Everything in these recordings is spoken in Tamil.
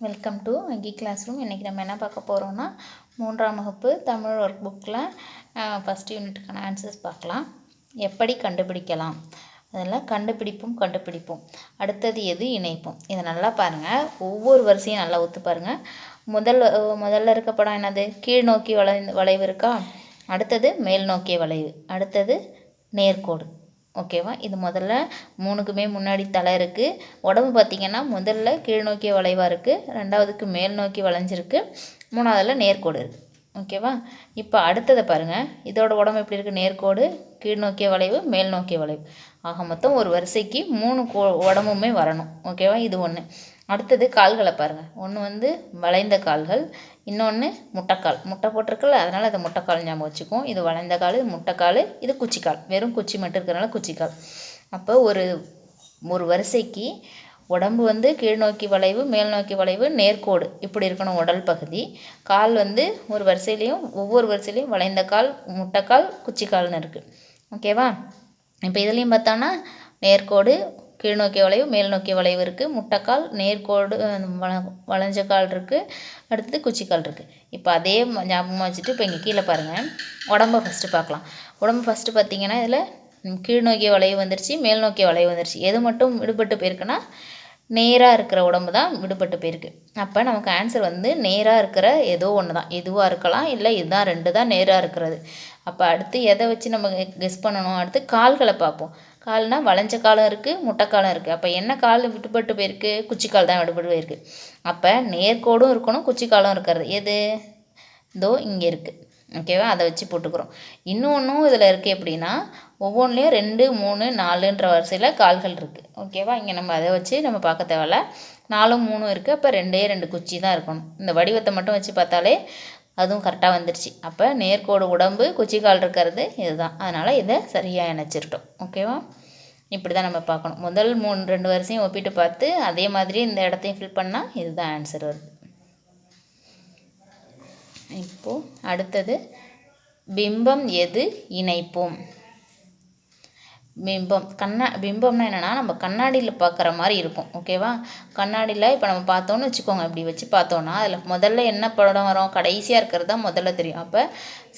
வெல்கம் டு வங்கி கிளாஸ் ரூம் இன்றைக்கி நம்ம என்ன பார்க்க போகிறோம்னா மூன்றாம் வகுப்பு தமிழ் ஒர்க் புக்கில் ஃபஸ்ட் யூனிட்டுக்கான ஆன்சர்ஸ் பார்க்கலாம். எப்படி கண்டுபிடிக்கலாம்? அதில் கண்டுபிடிப்பும் கண்டுபிடிப்போம். அடுத்தது எது இணைப்போம்? இதை நல்லா பாருங்கள் ஒவ்வொரு வரிசையும் நல்லா ஒத்து பாருங்கள் முதல் முதல்ல இருக்க படம் என்னது? கீழ் நோக்கி வளை வளைவு இருக்கா? அடுத்தது மேல் நோக்கிய வளைவு. அடுத்தது நேர்கோடு ஓகேவா? இது முதல்ல மூணுக்குமே முன்னாடி தலை இருக்குது உடம்பு பார்த்திங்கன்னா முதல்ல கீழ் நோக்கிய வளைவாக இருக்குது ரெண்டாவதுக்கு மேல் நோக்கி வளைஞ்சிருக்கு. மூணாவதில் நேர்கோடு இருக்குது ஓகேவா? இப்போ அடுத்ததை பாருங்கள் இதோட உடம்பு எப்படி இருக்குது நேர்கோடு கீழ் நோக்கிய வளைவு மேல் நோக்கிய வளைவு. ஆக மொத்தம் ஒரு வரிசைக்கு மூணு கோ உடம்புமே வரணும். ஓகேவா? இது ஒன்று அடுத்தது கால்களை பாருங்கள் ஒன்று வந்து வளைந்த கால்கள் இன்னொன்று முட்டைக்கால். முட்டை போட்டிருக்குல்ல அதனால் அதை முட்டைக்கால் ஞாபகம் வச்சுக்கும் இது வளைந்த கால் இது முட்டைக்கால் இது குச்சிக்கால். வெறும் குச்சி மட்டும் இருக்கிறனால குச்சிக்கால். அப்போ ஒரு ஒரு வரிசைக்கு உடம்பு வந்து கீழ் நோக்கி வளைவு மேல் நோக்கி வளைவு நேர்கோடு. இப்படி இருக்கணும் உடல் பகுதி. கால் வந்து ஒரு வரிசையிலையும் ஒவ்வொரு வரிசையிலையும் வளைந்த கால் முட்டைக்கால் குச்சிக்கால்னு இருக்குது ஓகேவா? இப்போ இதுலேயும் பார்த்தோன்னா நேர்கோடு கீழ்நோக்கிய வளைவு மேல் நோக்கிய வளைவு இருக்குது முட்டைக்கால் நேர்கோடு வள வளைஞ்ச கால் இருக்குது அடுத்தது குச்சிக்கால் இருக்குது இப்போ அதே ஞாபகமாக வச்சுட்டு இப்போ இங்கே கீழே பாருங்கள் உடம்பை ஃபஸ்ட்டு பார்க்கலாம் உடம்பு ஃபஸ்ட்டு பார்த்தீங்கன்னா இதில் கீழ்நோக்கிய வளைவு வந்துருச்சு மேல் நோக்கிய வளைவு வந்துருச்சு. எது மட்டும் விடுபட்டு போயிருக்குன்னா நேராக இருக்கிற உடம்பு தான் விடுபட்டு போயிருக்கு. அப்போ நமக்கு ஆன்சர் வந்து நேராக இருக்கிற ஏதோ ஒன்று தான் எதுவாக இருக்கலாம் இல்லை இதுதான் ரெண்டு தான் நேராக இருக்கிறது. அப்போ அடுத்து எதை வச்சு நம்ம கெஸ் பண்ணணும்? அடுத்து கால்களை பார்ப்போம். கால்னால் வளைஞ்ச காலம் இருக்குது முட்டைக்காலம் இருக்குது அப்போ என்ன கால் விடுபட்டு போயிருக்கு? குச்சிக்கால் தான் விடுபட்டு போயிருக்கு. அப்போ நேர்கோடும் இருக்கணும் குச்சிக்காலும் இருக்கிறது. எது? இதோ இங்கே இருக்குது ஓகேவா அதை வச்சு போட்டுக்கிறோம். இன்னொன்றும் இதில் இருக்குது எப்படின்னா ஒவ்வொன்றிலையும் ரெண்டு மூணு நாலுன்ற வரிசையில் கால்கள் இருக்குது ஓகேவா இங்கே நம்ம அதை வச்சு நம்ம பார்க்க தேவையில்ல. நாலும் மூணும் இருக்குது அப்போ ரெண்டே ரெண்டு குச்சி தான் இருக்கணும். இந்த வடிவத்தை மட்டும் வச்சு பார்த்தாலே அதுவும் கரெக்டாக வந்துடுச்சு அப்போ நேர்கோடு உடம்பு குச்சிக்கால் இருக்கிறது இதுதான். அதனால் இதை சரியாக இணைச்சிருட்டோம். ஓகேவா இப்படி தான் நம்ம பார்க்கணும். முதல் மூணு ரெண்டு வரிசையும் ஒப்பிட்டு பார்த்து அதே மாதிரி இந்த இடத்தையும் ஃபில் பண்ணால் இதுதான் ஆன்சர் வருது. இப்போது அடுத்தது பிம்பம் எது இணைப்போம்? பிம்பம். கண்ணா பிம்பம்னா என்னென்னா நம்ம கண்ணாடியில் பார்க்குற மாதிரி இருக்கும் ஓகேவா கண்ணாடியில் இப்போ நம்ம பார்த்தோன்னு வச்சுக்கோங்க. இப்படி வச்சு பார்த்தோன்னா அதில் முதல்ல என்ன படம் வரும்? கடைசியாக இருக்கிறது தான் முதல்ல தெரியும். அப்போ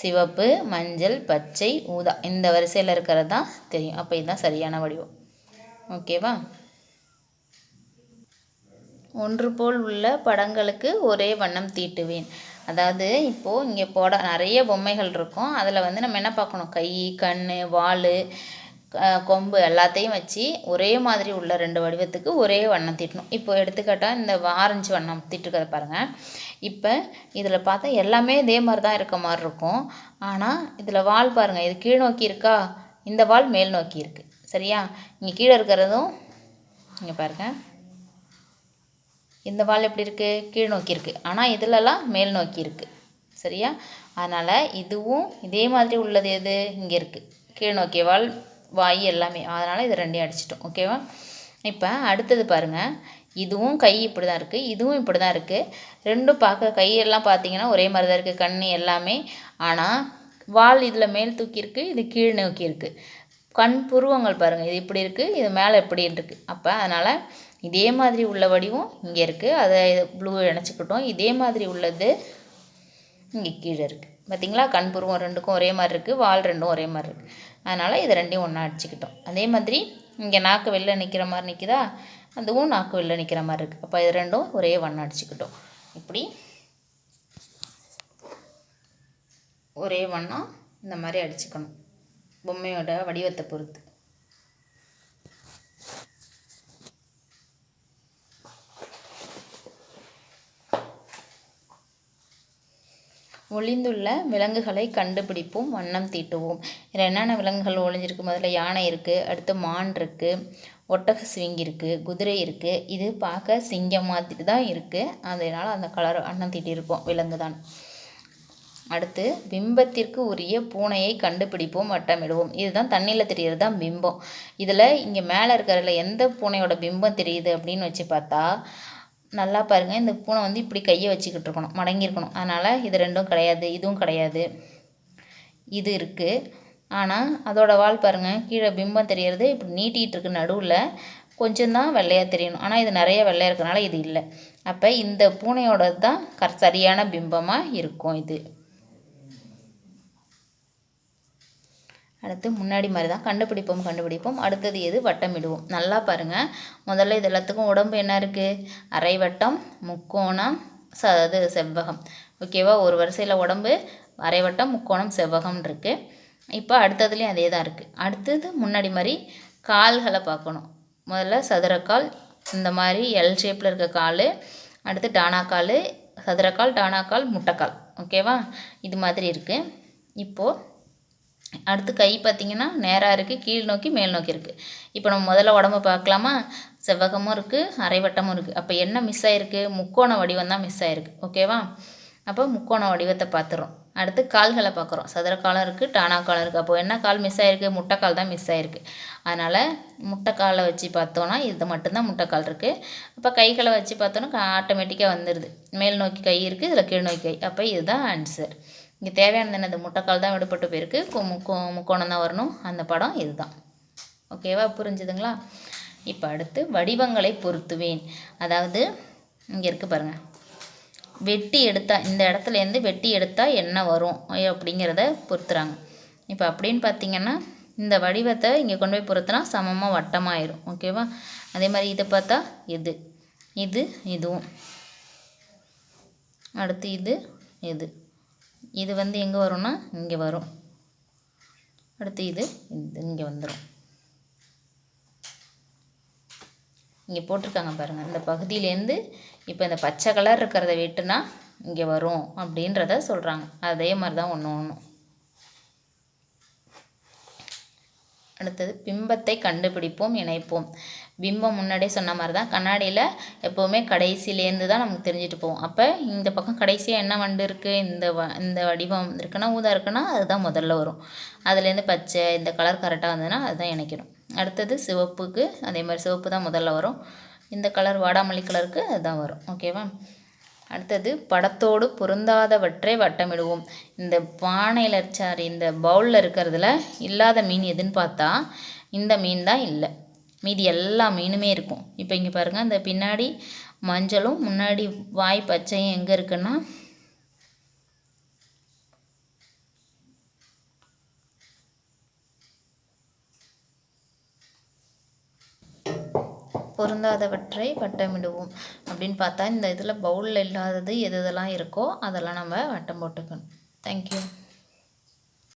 சிவப்பு மஞ்சள் பச்சை ஊதா இந்த வரிசையில் இருக்கிறது தான் தெரியும். அப்போ இதுதான் சரியான வடிவம். ஓகேவா ஒன்று போல் உள்ள படங்களுக்கு ஒரே வண்ணம் தீட்டுவேன். அதாவது இப்போது இங்கே போட நிறைய பொம்மைகள் இருக்கும். அதில் வந்து நம்ம என்ன பார்க்கணும்? கை கண் வால் கொம்பு எல்லாத்தையும் வச்சு ஒரே மாதிரி உள்ள ரெண்டு வடிவத்துக்கு ஒரே வண்ணம் தீட்டணும். இப்போ எடுத்துக்காட்டால் இந்த ஆரஞ்சு வண்ணம் தீட்டுக்கிறத பாருங்கள் இப்போ இதில் பார்த்தா எல்லாமே இதே மாதிரி தான் இருக்க மாதிரி இருக்கும். ஆனால் இதில் வால் பாருங்கள் இது கீழ் நோக்கி இருக்கா? இந்த வால் மேல் நோக்கி இருக்குது சரியா? இங்கே கீழே இருக்கிறதும் இங்கே பாருங்கள் இந்த வால் எப்படி இருக்குது கீழ் நோக்கி இருக்குது ஆனால் இதிலலாம் மேல் நோக்கி இருக்குது சரியா? அதனால் இதுவும் இதே மாதிரி உள்ளது எது? இங்கே இருக்குது கீழ் நோக்கிய வால் வாய் எல்லாமே. அதனால் இது ரெண்டையும் அடிச்சிட்டோம். ஓகேவா இப்போ அடுத்தது பாருங்கள் இதுவும் கை இப்படி தான் இருக்குது இதுவும் இப்படி தான் இருக்குது ரெண்டும் பார்க்க கையெல்லாம் பார்த்தீங்கன்னா ஒரே மாதிரி தான் இருக்குது கண் எல்லாமே. ஆனால் வால் இதில் மேல் தூக்கியிருக்கு இது கீழ் நோக்கி இருக்குது கண் புருவங்கள் பாருங்கள் இது இப்படி இருக்குது இது மேலே எப்படி இருக்குது அப்போ அதனால் இதே மாதிரி உள்ள வடிவம் இங்கே இருக்குது அதை ப்ளூ இணைச்சிக்கிட்டோம். இதே மாதிரி உள்ளது இங்கே கீழே இருக்குது பார்த்திங்களா கண் புருவம் ரெண்டுக்கும் ஒரே மாதிரி இருக்குது வால் ரெண்டும் ஒரே மாதிரி இருக்குது அதனால் இது ரெண்டையும் ஒன்றா அடிச்சுக்கிட்டோம். அதே மாதிரி இங்கே நாக்கு வெளில நிற்கிற மாதிரி நிற்கிதா அதுவும் நாக்கு வெளில நிற்கிற மாதிரி இருக்குது அப்போ இது ரெண்டும் ஒரே வண்ணம் அடிச்சுக்கிட்டோம். இப்படி ஒரே வண்ணம் இந்த மாதிரி அடிச்சுக்கணும். பொம்மையோட வடிவத்தை பொறுத்து. ஒளிந்துள்ள விலங்குகளை கண்டுபிடிப்போம் வண்ணம் தீட்டுவோம். இதில் என்னென்ன விலங்குகள் ஒளிஞ்சிருக்கு முதல்ல யானை இருக்குது அடுத்து மான் இருக்குது ஒட்டக சிவிங்கி இருக்குது குதிரை இருக்குது இது பார்க்க சிங்கம் மாதிரி தான் இருக்குது அதனால் அந்த கலர் வண்ணம் தீட்டியிருக்கோம் விலங்கு தான் அடுத்து பிம்பத்திற்கு உரிய பூனையை கண்டுபிடிப்போம் வட்டமிடுவோம். இதுதான் தண்ணியில் தெரிகிறது தான் பிம்பம். இதில் இங்கே மேலே இருக்கிறதுல எந்த பூனையோட பிம்பம் தெரியுது அப்படின்னு வச்சு பார்த்தா நல்லா பாருங்கள் இந்த பூனை வந்து இப்படி கையை வச்சுக்கிட்டு இருக்கணும். மடங்கியிருக்கணும். அதனால் இது ரெண்டும் கிடையாது இதுவும் கிடையாது. இது இருக்குது ஆனால் அதோடய வால் பாருங்கள் கீழே பிம்பம் தெரியறது. இப்படி நீட்டிகிட்டு இருக்கு நடுவில். கொஞ்சம் தான் வெள்ளையாக தெரியணும். ஆனால் இது நிறைய வெள்ளையாக இருக்கிறனால இது இல்லை. அப்போ இந்த பூனையோடது தான் கர் சரியான பிம்பமாக இருக்கும் இது. அடுத்து முன்னாடி மாதிரி தான் கண்டுபிடிப்போம் கண்டுபிடிப்போம். அடுத்தது எது? வட்டமிடுவோம். நல்லா பாருங்கள் முதல்ல இது எல்லாத்துக்கும் உடம்பு என்ன இருக்குது அரை வட்டம் முக்கோணம் ச அது செவ்வகம். ஓகேவா ஒரு வரிசையில் உடம்பு அரை வட்டம் முக்கோணம் செவ்வகம் இருக்குது இப்போ அடுத்ததுலேயும் அதே தான் இருக்குது அடுத்தது முன்னாடி மாதிரி கால்களை பார்க்கணும். முதல்ல சதுரக்கால் இந்த மாதிரி எல் ஷேப்பில் இருக்க கால். அடுத்து டானாக்கால் சதுரக்கால் டானாக்கால் முட்டைக்கால். ஓகேவா இது மாதிரி இருக்குது இப்போது அடுத்து கை பார்த்திங்கன்னா நேராக இருக்குது கீழ் நோக்கி மேல் நோக்கி இருக்குது இப்போ நம்ம முதல்ல உடம்பு பார்க்கலாமா? செவ்வகமும் இருக்குது அரைவட்டமும் இருக்குது அப்போ என்ன மிஸ் ஆகிருக்கு முக்கோண வடிவம் தான் மிஸ் ஆகிருக்கு ஓகேவா அப்போ முக்கோண வடிவத்தை பார்த்துறோம். அடுத்து கால்களை பார்க்குறோம். சதுர காலம் இருக்குது டானா காலம் இருக்குது அப்போ என்ன கால் மிஸ் ஆகிருக்கு முட்டைக்கால் தான் மிஸ் ஆகிருக்கு அதனால் முட்டைக்காலை வச்சு பார்த்தோன்னா இது மட்டும்தான் முட்டைக்கால் இருக்குது அப்போ கைகளை வச்சு பார்த்தோன்னா ஆட்டோமேட்டிக்காக வந்துடுது மேல் நோக்கி கை இருக்குது இதில் கீழ் நோக்கி கை. அப்போ இதுதான் ஆன்சர் இங்கே தேவையானது என்னது முட்டைக்கால் தான் விடுபட்டு போயிருக்கு. முக்கோ முக்கோணம் தான் வரணும். அந்த படம் இதுதான். ஓகேவா புரிஞ்சுதுங்களா? இப்போ அடுத்து வடிவங்களை பொருத்துவேன். அதாவது இங்கே இருக்குது பாருங்கள் வெட்டி எடுத்தால் இந்த இடத்துலேருந்து வெட்டி எடுத்தால் என்ன வரும்? அப்படிங்கிறத பொறுத்துறாங்க இப்போ அப்படின்னு பார்த்தீங்கன்னா இந்த வடிவத்தை இங்கே கொண்டு போய் பொறுத்தினா சமமாக வட்டமாயிரும். ஓகேவா அதே மாதிரி இதை பார்த்தா இது. இது இதுவும். அடுத்து இது இது. இது வந்து எங்கே வரும்னா இங்கே வரும். அடுத்து இது இங்கே வந்துடும் இங்கே போட்டிருக்காங்க பாருங்கள் இந்த பகுதியிலேருந்து இப்போ இந்த பச்சை கலர் இருக்கிறத வெட்டுனா இங்கே வரும் அப்படின்றத சொல்கிறாங்க அதே மாதிரி தான் ஒன்று ஒன்றும் அடுத்தது பிம்பத்தை கண்டுபிடிப்போம் இணைப்போம். பிம்பம் முன்னாடியே சொன்ன மாதிரி தான் கண்ணாடியில் எப்போவுமே கடைசியிலேருந்து தான் நமக்கு தெரிஞ்சுட்டு போவோம் அப்போ இந்த பக்கம் கடைசியாக என்ன வண்டு இருக்குது இந்த வ இந்த வடிவம் இருக்குன்னா ஊதா இருக்குன்னா அதுதான் முதல்ல வரும். அதுலேருந்து பச்சை இந்த கலர் கரெக்டாக வந்ததுன்னா அதுதான் இணைக்கணும் அடுத்தது சிவப்புக்கு அதே மாதிரி சிவப்பு தான் முதல்ல வரும். இந்த கலர் வாடாமல்லி கலருக்கு அதுதான் வரும். ஓகேவா அடுத்தது படத்தோடு பொருந்தாதவற்றை வட்டமிடுவோம். இந்த பானையில் சாரி இந்த பவுலில் இருக்கிறதுல இல்லாத மீன் எதுன்னு பார்த்தா இந்த மீன் தான் இல்லை. மீதி எல்லா மீனுமே இருக்கும். இப்போ இங்கே பாருங்கள் இந்த பின்னாடி மஞ்சளும் முன்னாடி வாய் பச்சையும் எங்கே இருக்குன்னா பொருந்தாதவற்றை வட்டமிடுவோம். அப்படின்னு பார்த்தா இந்த இதில் பவுலில் இல்லாதது எது எதெல்லாம் இருக்கோ அதெல்லாம் நம்ம வட்டம் போட்டுக்கணும். தேங்க்யூ